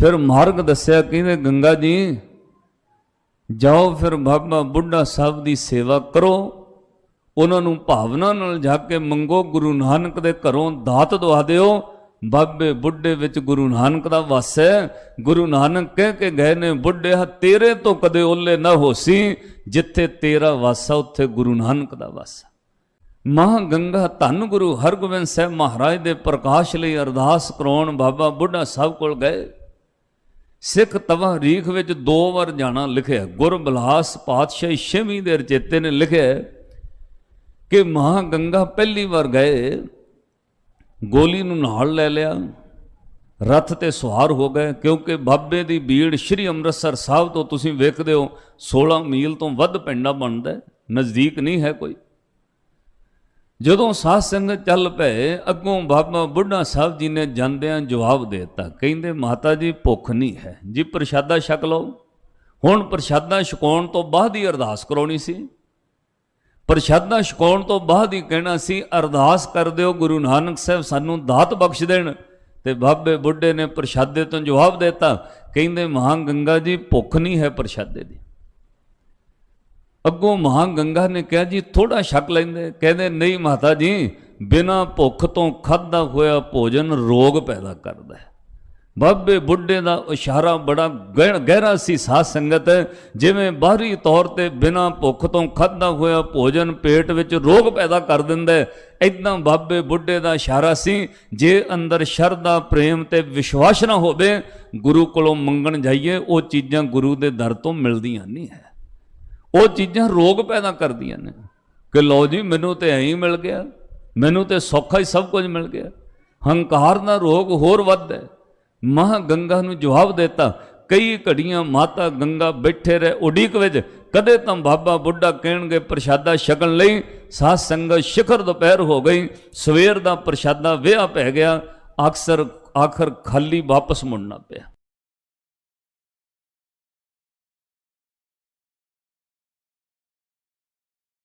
ਫਿਰ ਮਾਰਗ ਦੱਸਿਆ, ਕਹਿੰਦੇ, ਗੰਗਾ ਜੀ, ਜਾਓ ਫਿਰ ਬਾਬਾ ਬੁੱਢਾ ਸਾਹਿਬ ਦੀ ਸੇਵਾ ਕਰੋ। ਉਹਨਾਂ ਨੂੰ ਭਾਵਨਾ ਨਾਲ ਜਾ ਕੇ ਮੰਗੋ, ਗੁਰੂ ਨਾਨਕ ਦੇ ਘਰੋਂ ਦਾਤ ਦਵਾ ਦਿਓ। ਬਾਬੇ ਬੁੱਢੇ ਵਿੱਚ ਗੁਰੂ ਨਾਨਕ ਦਾ ਵਾਸ ਹੈ। ਗੁਰੂ ਨਾਨਕ ਕਹਿ ਕੇ ਗਏ ਨੇ, ਬੁੱਢੇ ਬੁੱਢਿਆ ਤੇਰੇ ਤੋਂ ਕਦੇ ਓਲੇ ਨਾ ਹੋਸੀ। ਜਿੱਥੇ ਤੇਰਾ ਵਾਸਾ ਉੱਥੇ ਗੁਰੂ ਨਾਨਕ ਦਾ ਵਾਸਾ ਮਹਾਂ ਗੰਗਾ ਧੰਨ ਗੁਰੂ ਹਰਗੋਬਿੰਦ ਸਾਹਿਬ ਮਹਾਰਾਜ ਦੇ ਪ੍ਰਕਾਸ਼ ਲਈ ਅਰਦਾਸ ਕਰਾਉਣ ਬਾਬਾ ਬੁੱਢਾ ਸਾਹਿਬ ਕੋਲ ਗਏ। ਸਿੱਖ ਤਵਾਰੀਖ ਵਿੱਚ ਦੋ ਵਾਰ ਜਾਣਾ ਲਿਖਿਆ। ਗੁਰਬਲਾਸ ਪਾਤਸ਼ਾਹੀ ਛੇਵੀਂ ਦੇ ਰਚੇਤੇ ਨੇ ਲਿਖਿਆ ਕਿ ਮਹਾਂ ਗੰਗਾ ਪਹਿਲੀ ਵਾਰ ਗਏ, ਗੋਲੀ ਨੂੰ ਨਾਲ ਲੈ ਲਿਆ, ਰਥ ਤੇ ਸਵਾਰ ਹੋ ਗਏ, ਕਿਉਂਕਿ ਬਾਬੇ ਦੀ ਬੀੜ ਸ੍ਰੀ ਅੰਮ੍ਰਿਤਸਰ ਸਾਹਿਬ ਤੋਂ ਤੁਸੀਂ ਵੇਖਦੇ ਹੋ 16 ਮੀਲ ਤੋਂ ਵੱਧ ਪਿੰਡਾ ਬਣਦਾ, ਨਜ਼ਦੀਕ ਨਹੀਂ ਹੈ ਕੋਈ। ਜਦੋਂ ਸਾਧ ਸੰਗਤ ਚੱਲ ਪਏ, ਅੱਗੋਂ ਬਾਬਾ ਬੁੱਢਾ ਸਾਹਿਬ ਜੀ ਨੇ ਜਾਂਦਿਆਂ ਜਵਾਬ ਦੇ ਦਿੱਤਾ। ਕਹਿੰਦੇ, ਮਾਤਾ ਜੀ, ਭੁੱਖ ਨਹੀਂ ਹੈ। ਜੀ, ਪ੍ਰਸ਼ਾਦਾ ਛਕ ਲਓ। ਹੁਣ ਪ੍ਰਸ਼ਾਦਾ ਛਕਾਉਣ ਤੋਂ ਬਾਅਦ ਹੀ ਅਰਦਾਸ ਕਰਾਉਣੀ ਸੀ। ਪ੍ਰਸ਼ਾਦਾ ਛਕਾਉਣ ਤੋਂ ਬਾਅਦ ਹੀ ਕਹਿਣਾ ਸੀ, ਅਰਦਾਸ ਕਰ ਦਿਓ ਗੁਰੂ ਨਾਨਕ ਸਾਹਿਬ, ਸਾਨੂੰ ਦਾਤ ਬਖਸ਼ ਦੇਣ। ਤੇ ਬਾਬੇ ਬੁੱਢੇ ਨੇ ਪ੍ਰਸ਼ਾਦੇ ਤੋਂ ਜਵਾਬ ਦਿੱਤਾ। ਕਹਿੰਦੇ ਮਹਾਂ ਗੰਗਾ ਜੀ, ਭੁੱਖ ਨਹੀਂ ਹੈ ਪ੍ਰਸ਼ਾਦੇ ਦੀ। ਅੱਗੋਂ ਮਹਾਂ ਗੰਗਾ ਨੇ ਕਿਹਾ, ਜੀ ਥੋੜਾ ਸ਼ੱਕ ਲੈਂਦੇ। ਕਹਿੰਦੇ, ਨਹੀਂ ਮਾਤਾ ਜੀ, ਬਿਨਾ ਭੁੱਖ ਤੋਂ ਖਾਦਾ ਹੋਇਆ ਭੋਜਨ ਰੋਗ ਪੈਦਾ ਕਰਦਾ ਹੈ। ਬਾਬੇ ਬੁੱਢੇ ਦਾ ਇਸ਼ਾਰਾ ਬੜਾ ਗਹਿ- ਗਹਿਰਾ ਸੀ ਸਾਧ ਸੰਗਤ। ਜਿਵੇਂ ਬਾਹਰੀ ਤੌਰ ਤੇ ਬਿਨਾ ਭੁੱਖ ਤੋਂ ਖਾਦਾ ਹੋਇਆ ਭੋਜਨ ਪੇਟ ਵਿੱਚ ਰੋਗ ਪੈਦਾ ਕਰ ਦਿੰਦਾ ਹੈ ਬਾਬੇ ਬੁੱਢੇ ਦਾ ਇਸ਼ਾਰਾ ਸੀ, ਜੇ ਅੰਦਰ ਸ਼ਰਧਾ, ਪ੍ਰੇਮ ਤੇ ਵਿਸ਼ਵਾਸ ਨਾ ਹੋਵੇ, ਗੁਰੂ ਕੋਲੋਂ ਮੰਗਣ ਜਾਈਏ, ਉਹ ਚੀਜ਼ਾਂ ਗੁਰੂ ਦੇ ਦਰ ਤੋਂ ਮਿਲਦੀਆਂ ਨਹੀਂ ਹੈ। ਉਹ ਚੀਜ਼ਾਂ ਰੋਗ ਪੈਦਾ ਕਰਦੀਆਂ ਨੇ। ਕਿ ਲਓ ਜੀ, ਮੈਨੂੰ ਤੇ ਐਂ ਹੀ ਮਿਲ ਗਿਆ, ਮੈਨੂੰ ਤੇ ਸੌਖਾ ਹੀ ਸਭ ਕੁਝ ਮਿਲ ਗਿਆ। ਹੰਕਾਰ ਦਾ ਰੋਗ ਹੋਰ ਵੱਧ ਹੈ। ਮਹਾ ਗੰਗਾ ਨੂੰ ਜਵਾਬ ਦਿੱਤਾ, ਕਈ ਘੜੀਆਂ ਮਾਤਾ ਗੰਗਾ ਬੈਠੇ ਰਹੇ ਉਡੀਕ ਵਿੱਚ, ਕਦੇ ਤਾਂ ਬਾਬਾ ਬੁੱਢਾ ਕਹਿਣਗੇ ਪ੍ਰਸ਼ਾਦਾ ਛਕਣ ਲਈ, ਸਾਧ ਸੰਗਤ ਸ਼ਿਖਰ ਦੁਪਹਿਰ ਹੋ ਗਈ, ਸਵੇਰ ਦਾ ਪ੍ਰਸ਼ਾਦਾ ਵਿਆਹ ਪੈ ਗਿਆ, ਅਕਸਰ ਆਖਰ ਖਾਲੀ ਵਾਪਸ ਮੁੜਨਾ ਪਿਆ।